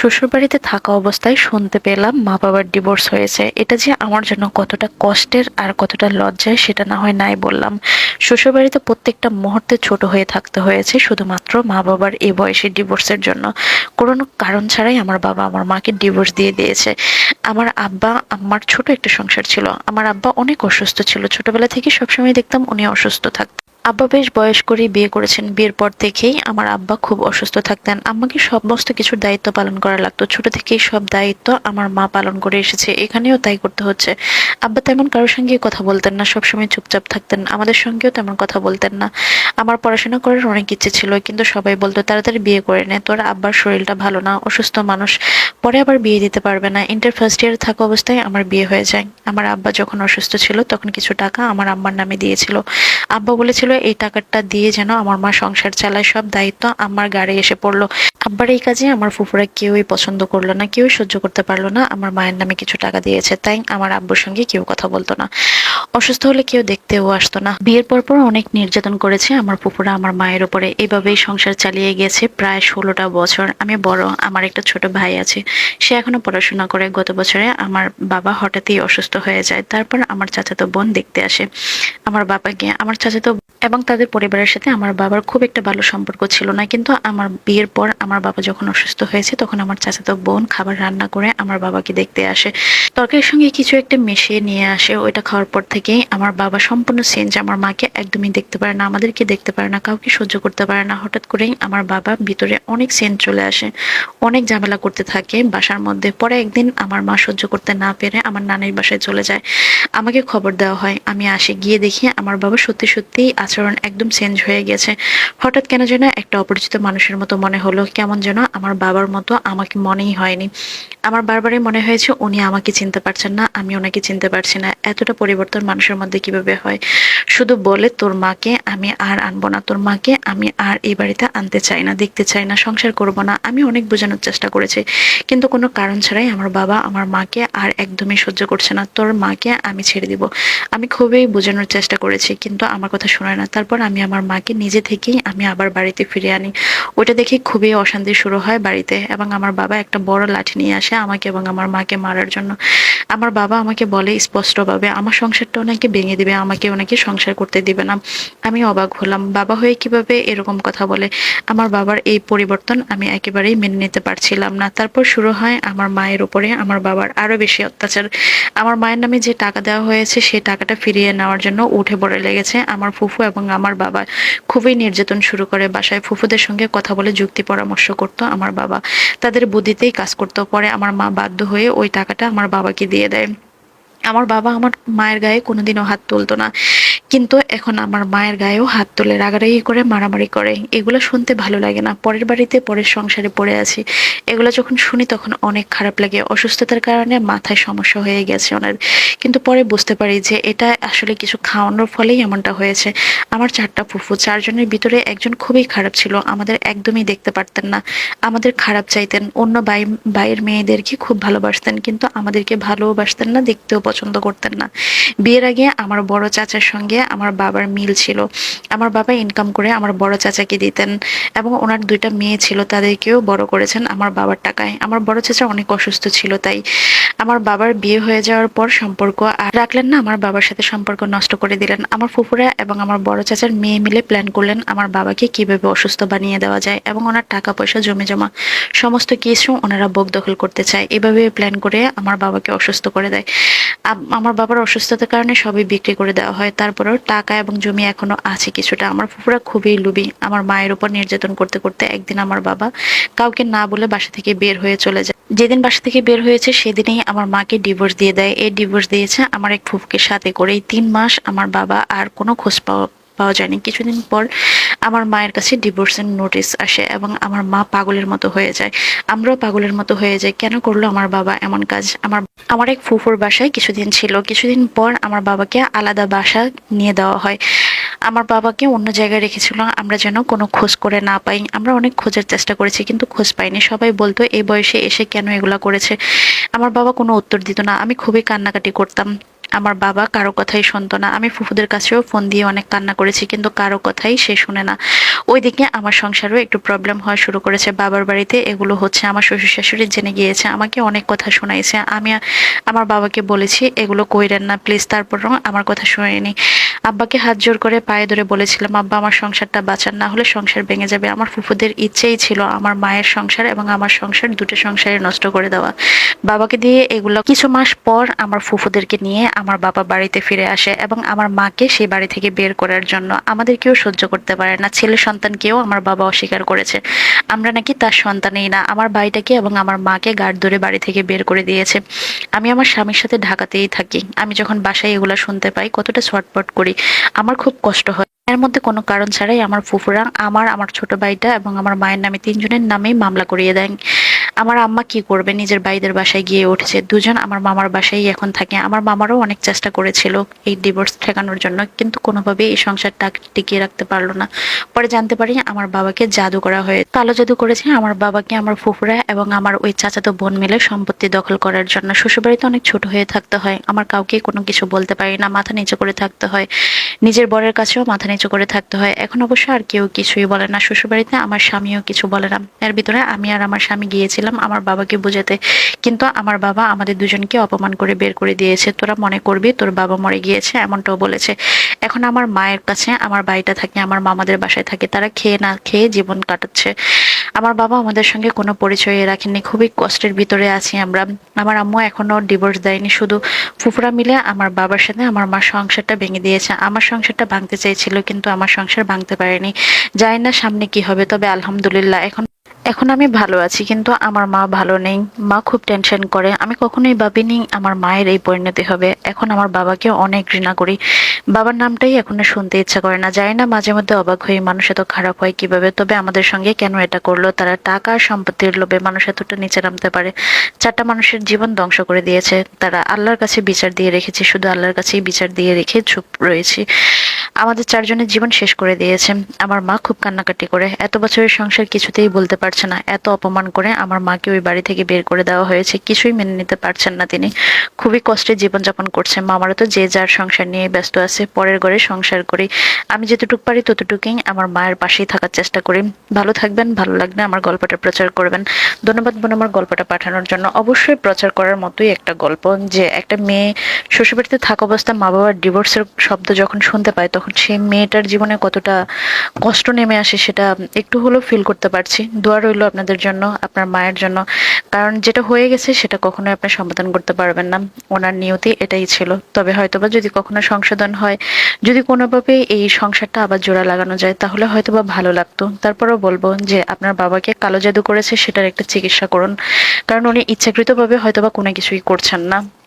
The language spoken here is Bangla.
শ্বশুরবাড়িতে থাকা অবস্থায় শুনতে পেলাম মা বাবার ডিভোর্স হয়েছে। এটা যে আমার জন্য কতটা কষ্টের আর কতটা লজ্জায় সেটা না হয় নাই বললাম। শ্বশুরবাড়িতে প্রত্যেকটা মুহূর্তে ছোট হয়ে থাকতে হয়েছে শুধুমাত্র মা বাবার এই বয়সে ডিভোর্সের জন্য। কোনো কারণ ছাড়াই আমার বাবা আমার মাকে ডিভোর্স দিয়ে দিয়েছে। আমার আব্বা, আমার ছোট একটা সংসার ছিল। আমার আব্বা অনেক অসুস্থ ছিল। ছোটবেলা থেকে সবসময় দেখতাম উনি অসুস্থ থাকতেন আব্বা বেশ বয়স করেই বিয়ে করেছেন। বিয়ের পর থেকেই আমার আব্বা খুব অসুস্থ থাকতেন। আম্মাকে সমস্ত কিছুর দায়িত্ব পালন করা লাগতো। ছোট থেকেই সব দায়িত্ব আমার মা পালন করে এসেছে। এখানেও তাই করতে হচ্ছে। আব্বা তেমন কারোর সঙ্গে কথা বলতেন না। সবসময় চুপচাপ থাকতেন। আমাদের সঙ্গেও তেমন কথা বলতেন না। আমার পড়াশোনা করার অনেক ইচ্ছে ছিল, কিন্তু সবাই বলতো, তাড়াতাড়ি বিয়ে করে নে। তোর আব্বার শরীরটা ভালো না। অসুস্থ মানুষ। পরে আবার বিয়ে দিতে পারবে না। ইন্টার ফার্স্ট ইয়ার থাকা অবস্থায় আমার বিয়ে হয়ে যায়। আমার আব্বা যখন অসুস্থ ছিল, তখন কিছু টাকা আমার আম্মার নামে দিয়েছিল। আব্বা বলেছিল, এই টাকাটা দিয়ে যেন আমার মা সংসার চালায়, সব দায়িত্ব আমার গাড়ি এসে পড়ল। আব্বার এই কাজে আমার ফুফুরা কেউই পছন্দ করল না, কেউই সহ্য করতে পারল না। আমার মায়ের নামে কিছু টাকা দিয়েছে, তাই আমার আব্বুর সঙ্গে কেউ কথা বলতো না। অসুস্থ হলে কেউ দেখতেও আসতো না। বিয়ের পর পর অনেক নির্যাতন করেছে আমার ফুফুরা আমার মায়ের উপরে। এইভাবেই সংসার চালিয়ে গেছে প্রায় ষোলোটা বছর। আমি বড়, আমার একটা ছোট ভাই আছে। সে এখনও পড়াশোনা করে। গত বছরে আমার বাবা হঠাৎই অসুস্থ হয়ে যায়। তারপর আমার চাচাতো বোন দেখতে আসে আমার বাবাকে। আমার চাচাতো এবং তাদের পরিবারের সাথে আমার বাবার খুব একটা ভালো সম্পর্ক ছিল না। কিন্তু আমার বিয়ের পর আমার বাবা যখন অসুস্থ হয়েছে, তখন আমার চাচাতো বোন খাবার রান্না করে আমার বাবাকে দেখতে আসে। তরকারির সঙ্গে কিছু একটা মিশিয়ে নিয়ে আসে। ওইটা খাওয়ার পর থেকেই আমার বাবা সম্পূর্ণ চেঞ্জ আমার মাকে একদমই দেখতে পারে না, আমাদেরকে দেখতে পারে না, কাউকে সহ্য করতে পারে না। হঠাৎ করেই আমার বাবা ভিতরে অনেক চেঞ্জ চলে আসে, অনেক ঝামেলা করতে থাকে বাসার মধ্যে। পরে একদিন আমার মা সহ্য করতে না পেরে আমার নানির বাসায় চলে যায়। আমাকে খবর দেওয়া হয়, আমি আসি, গিয়ে দেখি আমার বাবা সত্যি সত্যি আচরণ একদম চেঞ্জ হয়ে গেছে। হঠাৎ কেন যেন একটা অপরিচিত মানুষের মতো মনে হলো। কেমন যেন আমার বাবার মতো আমাকে মনেই হয়নি। আমার বারবারই মনে হয়েছে উনি আমাকে চিনতে পারছেন না, আমি ওনাকে চিনতে পারছি না। এতটা পরিবর্তন মানুষের মধ্যে কীভাবে হয়? শুধু বলে তোর মাকে আমি আর আনব না, তোর মাকে আমি আর এই বাড়িতে আনতে চাই না, দেখতে চাই না, সংসার করব না, আমি অনেক বোঝানোর চেষ্টা করেছি। কিন্তু কোনো কারণ ছাড়াই আমার বাবা আমার মাকে আর একদমই সহ্য করছে না। তোর মাকে আমি ছেড়ে দিব। আমি খুবই বোঝানোর চেষ্টা করেছি, কিন্তু আমার কথা শোনে না। তারপর আমি আমার মাকে নিজে থেকেই আমি আবার বাড়িতে ফিরে আনি। ওটা দেখে খুবই অশান্তি শুরু হয় বাড়িতে এবং আমার বাবা একটা বড় লাঠি নিয়ে আসে। আমাকে এবং আমার মাকে মারার জন্য। আমার বাবা আমাকে বলে স্পষ্টভাবে, আমার সংসারটা ওনাকে ভেঙে দিবে আমাকে ওনাকে সংসার করতে দিবে না। আমি অবাক হলাম। বাবা হয়ে কীভাবে এরকম কথা বলে? আমার বাবার এই পরিবর্তন আমি একেবারেই মেনে নিতে পারছিলাম না। তারপর শুরু হয় আমার মায়ের উপরে, আমার বাবার আরও বেশি অত্যাচার। আমার মায়ের নামে যে টাকা দেওয়া হয়েছে সেই টাকাটা ফিরিয়ে নেওয়ার জন্য উঠে পড়ে লেগেছে। আমার ফুফু এবং আমার বাবা খুবই নির্যাতন শুরু করে বাসায়। ফুফুদের সঙ্গে কথা বলে যুক্তি পরামর্শ করতো আমার বাবা। তাদের বুদ্ধিতেই কাজ করতো। পরে আমার মা বাধ্য হয়ে ওই টাকাটা আমার বাবাকে দিয়ে দেয়। আমার বাবা আমার মায়ের গায়ে কোনোদিনও হাত তুলতো না। কিন্তু এখন আমার মায়ের গায়েও হাত তুলে রাগারাগি করে, মারামারি করে। এগুলো শুনতে ভালো লাগে না। পরের বাড়িতে, পরের সংসারে পড়ে আছি। এগুলো যখন শুনি তখন অনেক খারাপ লাগে। অসুস্থতার কারণে মাথায় সমস্যা হয়ে গেছে ওনার। কিন্তু পরে বুঝতে পারি যে এটা আসলে কিছু খাওয়ানোর ফলেই এমনটা হয়েছে। আমার চারটা ফুফু, চারজনের ভিতরে একজন খুবই খারাপ ছিল। আমাদের একদমই দেখতে পারতেন না। আমাদের খারাপ চাইতেন। অন্য বাই বাইয়ের মেয়েদেরকে খুব ভালোবাসতেন। কিন্তু আমাদেরকে ভালোবাসতেন না, দেখতেও পছন্দ করতেন না। বিয়ের আগে আমার বড় চাচার সঙ্গে আমার বাবার মিল ছিল। আমার বাবা ইনকাম করে আমার বড় চাচাকে দিতেন এবং ওনার দুইটা মেয়ে ছিল, তাদেরকেও বড় করেছেন আমার বাবার টাকায়। আমার বড় চাচা অনেক অসুস্থ ছিল তাই। আমার বাবার বিয়ে হয়ে যাওয়ার পর সম্পর্ক আর রাখলেন না, আমার বাবার সাথে সম্পর্ক নষ্ট করে দিলেন। আমার ফুফুরা এবং আমার বড় চাচার মেয়ে মিলে প্ল্যান করলেন আমার বাবাকে কীভাবে অসুস্থ বানিয়ে দেওয়া যায় এবং ওনার টাকা পয়সা জমে জমা সমস্ত কিছু ওনারা বোক দখল করতে চায়। এভাবে প্ল্যান করে আমার বাবাকে অসুস্থ করে দেয়। আমার বাবার অসুস্থতার কারণে সবই বিক্রি করে দেওয়া হয়। তারপরেও টাকা এবং জমি এখনও আছে কিছুটা। আমার ফুফুরা খুবই লুবি। আমার মায়ের উপর নির্যাতন করতে করতে একদিন আমার বাবা কাউকে না বলে বাসা থেকে বের হয়ে চলে যায়। যেদিন বাসা থেকে বের হয়েছে সেদিনেই আমার মাকে ডিভোর্স দিয়ে দেয়। এই ডিভোর্স দিয়েছে আমার এক ফুফুকে সাথে করে এই তিন মাস আমার বাবা আর কোনো খোঁজ পাওয়া পাওয়া যায়নি। কিছুদিন পর আমার মায়ের কাছে ডিভোর্সের নোটিশ আসে এবং আমার মা পাগলের মতো হয়ে যায়। আমরাও পাগলের মতো হয়ে যাই। কেন করল আমার বাবা এমন কাজ? আমার আমার এক ফুফুর বাসায় কিছুদিন ছিল। কিছুদিন পর আমার বাবাকে আলাদা বাসা নিয়ে দেওয়া হয়। আমার বাবাকে অন্য জায়গায় রেখেছিল। আমরা যেন কোনো খোঁজ করে না পাই। আমরা অনেক খোঁজার চেষ্টা করেছি কিন্তু খোঁজ পাইনি। সবাই বলতো, এই বয়সে এসে কেন এগুলা করেছে? আমার বাবা কোনো উত্তর দিত না। আমি খুবই কান্নাকাটি করতাম। আমার বাবা কারও কথাই শুনতো না। আমি ফুফুদের কাছেও ফোন দিয়ে অনেক কান্না করেছি, কিন্তু কারও কথাই সে শুনে না। ওইদিকে আমার সংসারও একটু প্রবলেম হওয়া শুরু করেছে। বাবার বাড়িতে এগুলো হচ্ছে, আমার শ্বশুর শাশুড়ি জেনে গিয়েছে, আমাকে অনেক কথা শোনাইছে। আমি, আমার বাবাকে বলেছি, এগুলো কইরেন না প্লিজ তারপরও আমার কথা শুনেনি। আব্বাকে হাত জোর করে পায়ে ধরে বলেছিলাম, আব্বা, আমার সংসারটা বাঁচান, না হলে সংসার ভেঙে যাবে। আমার ফুফুদের ইচ্ছেই ছিল আমার মায়ের সংসার এবং আমার সংসার দুটো সংসারে নষ্ট করে দেওয়া। বাবাকে দিয়ে এগুলো কিছু মাস পর আমার ফুফুদেরকে নিয়ে আমার বাবা বাড়িতে ফিরে আসে এবং আমার মাকে সেই বাড়ি থেকে বের করার জন্য আমাদের কেউ সহ্য করতে পারে না। ছেলে সন্তানকেও আমার বাবা অস্বীকার করেছে। আমরা নাকি তার সন্তানই না, আমার ভাইটাকে এবং আমার মাকে গার্ড ধরে বাড়ি থেকে বের করে দিয়েছে। আমি আমার স্বামীর সাথে ঢাকাতেই থাকি। আমি যখন বাসায় এগুলো শুনতে পাই, কতটা ছটপট করি। আমার খুব কষ্ট হয়। এর মধ্যে কোনো কারণ ছাড়াই আমার ফুফুরা আমার আমার ছোট ভাইটা এবং আমার মায়ের নামে তিনজনের নামেই মামলা করিয়ে দেন। আমার আম্মা কি করবে? নিজের ভাইদের বাসায় গিয়ে উঠেছে। দুজন আমার মামার বাসায় এখন থাকে। আমার মামারও অনেক চেষ্টা করেছিল এই ডিভোর্স ঠেকানোর জন্য, কিন্তু কোনোভাবেই এই সংসারটা টিকিয়ে রাখতে পারল না। পরে জানতে পারি আমার বাবাকে জাদু করা হয়ে কালো জাদু করেছে আমার বাবাকে, আমার ফুফুরা এবং আমার ওই চাচাতো বোন মিলে সম্পত্তি দখল করার জন্য। শ্বশুরবাড়িতে অনেক ছোট হয়ে থাকতে হয়। আমার কাউকে কোনো কিছু বলতে পারি না। মাথা নিচু করে থাকতে হয়। নিজের বরের কাছেও মাথা নিচু করে থাকতে হয়। এখন অবশ্য আর কেউ কিছুই বলে না। শ্বশুরবাড়িতে আমার স্বামীও কিছু বলে না। এর ভিতরে আমি আর আমার স্বামী গিয়েছিলাম। আমার বাবাকে বোঝাতে। কিন্তু আমার বাবা আমাদের দুজনকে অপমান করে বের করে দিয়েছে। তোরা মনে করবি তোর বাবা মরে গিয়েছে, এমনটাও বলেছে। এখন আমার মায়ের কাছে, আমার বাড়িটা থাকে, আমার মামাদের বাসায় থাকে, তারা খেয়ে না খেয়ে জীবন কাটাচ্ছে। আমার বাবা আমাদের সঙ্গে কোনো পরিচয় রাখেননি, খুবই কষ্টের ভিতরে আছি আমরা। আমার আম্মু এখনও ডিভোর্স দেয়নি, শুধু ফুফুরা মিলে আমার বাবার সাথে আমার মা সংসারটা ভেঙে দিয়েছে। আমার সংসারটা ভাঙতে চেয়েছিল, কিন্তু আমার সংসার ভাঙতে পারেনি। জানি না সামনে কি হবে, তবে আলহামদুলিল্লাহ, এখন এখন আমি ভালো আছি, কিন্তু আমার মা ভালো নেই। মা খুব টেনশন করে। আমি কখনোই ভাবিনি আমার মায়ের এই পরিণতি হবে। এখন আমার বাবাকে অনেক ঘৃণা করি। বাবার নামটাই এখন শুনতে ইচ্ছা করে না। জানি না মাঝে মধ্যে অবাক হয়ে মানুষ এত খারাপ হয় কীভাবে, তবে আমাদের সঙ্গে কেন এটা করল? তারা টাকা সম্পত্তির লোভে মানুষ এতটা নিচে নামতে পারে। চারটা মানুষের জীবন ধ্বংস করে দিয়েছে। তারা আল্লাহর কাছে বিচার দিয়ে রেখেছে। শুধু আল্লাহর কাছেই বিচার দিয়ে রেখে চুপ রয়েছি। আমাদের চারজনের জীবন শেষ করে দিয়েছে। আমার মা খুব কান্নাকাটি করে। এত বছরের সংসার কিছুতেই বলতে পারছে না। এত অপমান করে আমার মাকে ওই বাড়ি থেকে বের করে দেওয়া হয়েছে। কিছুই মেনে নিতে পারছেন না তিনি। খুবই কষ্টে জীবনযাপন করছেন মামারা তো যে যার সংসার নিয়ে ব্যস্ত আছে, পরের ঘরে সংসার করি। আমি যতটুকু পারি ততটুকুই আমার মায়ের পাশেই থাকার চেষ্টা করি। ভালো থাকবেন, ভালো লাগবে আমার গল্পটা প্রচার করবেন। ধন্যবাদ বোন আমার গল্পটা পাঠানোর জন্য। অবশ্যই প্রচার করার মতোই একটা গল্প যে একটা মেয়ে শ্বশুরবাড়িতে থাকা অবস্থায় মা বাবার ডিভোর্সের শব্দ যখন শুনতে পায় তখন সেই মেয়েটার জীবনে কতটা কষ্ট নেমে আসে সেটা একটু হলেও ফিল করতে পারছি। দোয়া রইল আপনাদের জন্য, আপনার মায়ের জন্য। কারণ যেটা হয়ে গেছে সেটা কখনোই আপনি সমাধান করতে পারবেন না। ওনার নিয়তি এটাই ছিল। তবে হয়তোবা যদি কখনো সংশোধন হয়, যদি কোনোভাবে এই সংসারটা আবার জোড়া লাগানো যায়, তাহলে হয়তোবা ভালো লাগতো। তারপরেও বলব যে, আপনার বাবাকে কালো জাদু করেছে সেটার একটা চিকিৎসা করুন। কারণ উনি ইচ্ছাকৃতভাবে হয়তোবা কোনো কিছুই করছেন না।